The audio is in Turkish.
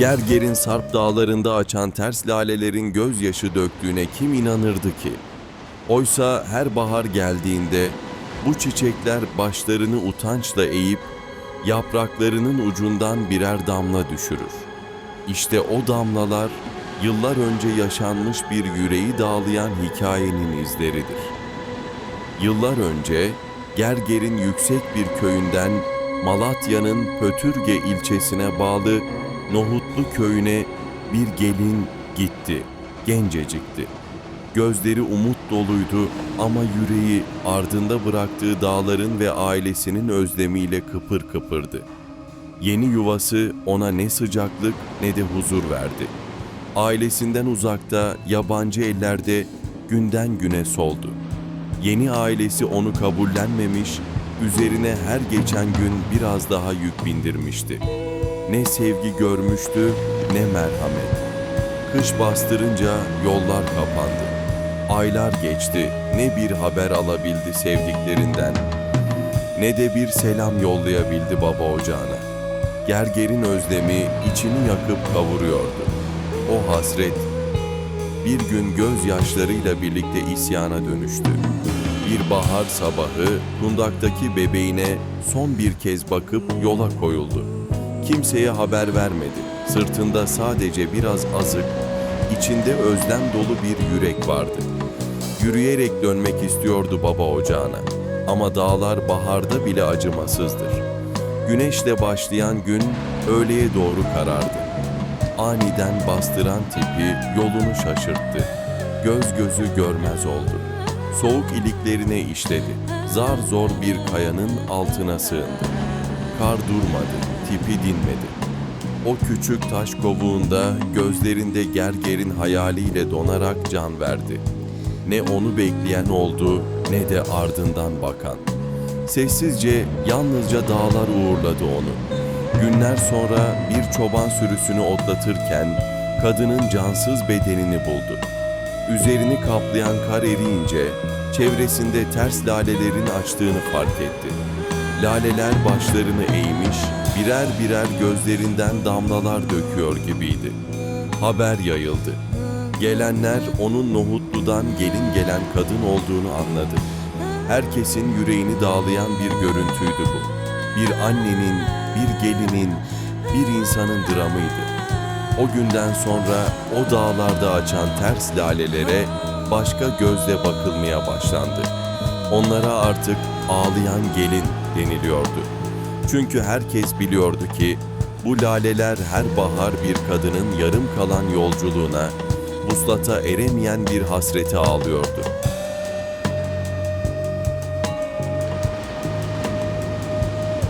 Gerger'in Sarp dağlarında açan ters lalelerin gözyaşı döktüğüne kim inanırdı ki? Oysa her bahar geldiğinde bu çiçekler başlarını utançla eğip yapraklarının ucundan birer damla düşürür. İşte o damlalar yıllar önce yaşanmış bir yüreği dağlayan hikayenin izleridir. Yıllar önce Gerger'in yüksek bir köyünden Malatya'nın Pötürge ilçesine bağlı Nohutlu köyüne bir gelin gitti. Gencecikti. Gözleri umut doluydu ama yüreği ardında bıraktığı dağların ve ailesinin özlemiyle kıpır kıpırdı. Yeni yuvası ona ne sıcaklık ne de huzur verdi. Ailesinden uzakta, yabancı ellerde günden güne soldu. Yeni ailesi onu kabullenmemiş, üzerine her geçen gün biraz daha yük bindirmişti. Ne sevgi görmüştü, ne merhamet. Kış bastırınca yollar kapandı. Aylar geçti, ne bir haber alabildi sevdiklerinden, ne de bir selam yollayabildi baba ocağına. Gerger'in özlemi içini yakıp kavuruyordu. O hasret bir gün gözyaşlarıyla birlikte isyana dönüştü. Bir bahar sabahı kundaktaki bebeğine son bir kez bakıp yola koyuldu. Kimseye haber vermedi. Sırtında sadece biraz azık, içinde özlem dolu bir yürek vardı. Yürüyerek dönmek istiyordu baba ocağına. Ama dağlar baharda bile acımasızdır. Güneşle başlayan gün öğleye doğru karardı. Aniden bastıran tipi yolunu şaşırttı. Göz gözü görmez oldu. Soğuk iliklerine işledi. Zar zor bir kayanın altına sığındı. Kar durmadı, tipi dinmedi. O küçük taş kovuğunda gözlerinde gergerin hayaliyle donarak can verdi. Ne onu bekleyen oldu ne de ardından bakan. Sessizce yalnızca dağlar uğurladı onu. Günler sonra bir çoban sürüsünü otlatırken kadının cansız bedenini buldu. Üzerini kaplayan kar eriyince çevresinde ters lalelerin açtığını fark etti. Laleler başlarını eğmiş, birer birer gözlerinden damlalar döküyor gibiydi. Haber yayıldı. Gelenler onun Nohutlu'dan gelin gelen kadın olduğunu anladı. Herkesin yüreğini dağlayan bir görüntüydü bu. Bir annenin, bir gelinin, bir insanın dramıydı. O günden sonra o dağlarda açan ters lalelere başka gözle bakılmaya başlandı. Onlara artık ağlayan gelin deniliyordu. Çünkü herkes biliyordu ki bu laleler her bahar bir kadının yarım kalan yolculuğuna, vuslata eremeyen bir hasrete ağlıyordu.